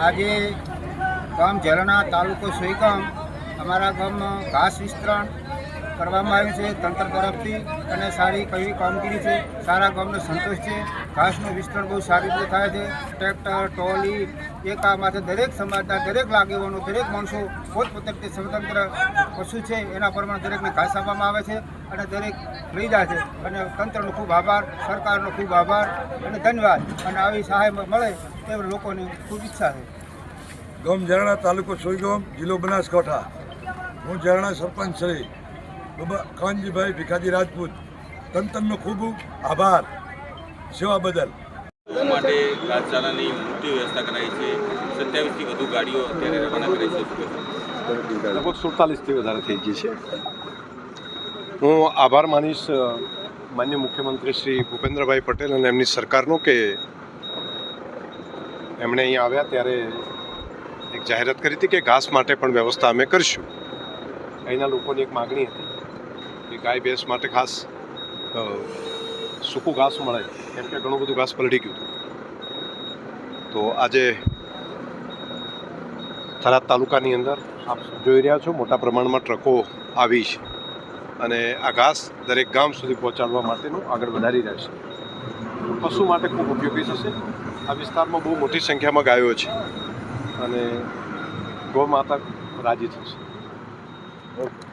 આજે ગામ ઝરણા તાલુકો સોઈગામ અમારા ગામમાં ઘાસ વિસ્તરણ કરવામાં આવ્યું છે, તંત્ર તરફથી અને સારી કઈ કામગીરી છે, સારા ગામનો સંતોષ છે, ઘાસનું વિસ્તરણ બહુ સારી રીતે થાય છે, ટ્રેક્ટર ટ્રોલી એક આ માથે દરેક સમાજના દરેક લાગેવાનો, દરેક માણસો પોતપોતે સ્વતંત્ર પશુ છે, એના પ્રમાણે દરેકને ઘાસ આપવામાં આવે છે અને દરેક લઈ જાય છે. અને તંત્રનો ખૂબ આભાર, સરકારનો ખૂબ આભાર અને ધન્યવાદ. અને આવી સહાય મળે તે લોકોની ખૂબ ઈચ્છા છે. ગામ ઝરણા તાલુકો સોઈગામ, જિલ્લો બનાસકાંઠા. હું ઝરણા સરપંચ શ્રી. બાબા કાનજીભાઈ ભીખાજી રાજપૂત. તંત્રનો ખૂબ આભાર. સેવા બદલ. માટે ઘાસચારાની મોટી વ્યવસ્થા કરાઈ છે. સત્યાવીસથી વધુ ગાડીઓ અત્યારે રવાના કરાઈ છે. લગભગ સુડતાલીસથી વધારે થઈ ગઈ છે. હું આભાર માનીશ માન્ય મુખ્યમંત્રી શ્રી ભૂપેન્દ્રભાઈ પટેલ અને એમની સરકારનો કે એમણે અહીંયા આવ્યા ત્યારે એક જાહેરાત કરી હતી કે ઘાસ માટે પણ વ્યવસ્થા અમે કરીશું. અહીંના લોકોની એક માગણી હતી. કે ગાય ભેંસ માટે ખાસ સૂકું ઘાસ મળે, કેમ કે ઘણું બધું ઘાસ પલળી ગયું હતું. તો આજે થરાદ તાલુકાની અંદર આપ જોઈ રહ્યા છો મોટા પ્રમાણમાં ટ્રકો આવી છે. અને આ ઘાસ દરેક ગામ સુધી પહોંચાડવા માટેનું આગળ વધારી રહ્યા છે. પશુ માટે ખૂબ ઉપયોગી થશે? આ વિસ્તારમાં બહુ મોટી સંખ્યામાં ગાયો છે. અને ગૌ માતા રાજી થશે. ઓકે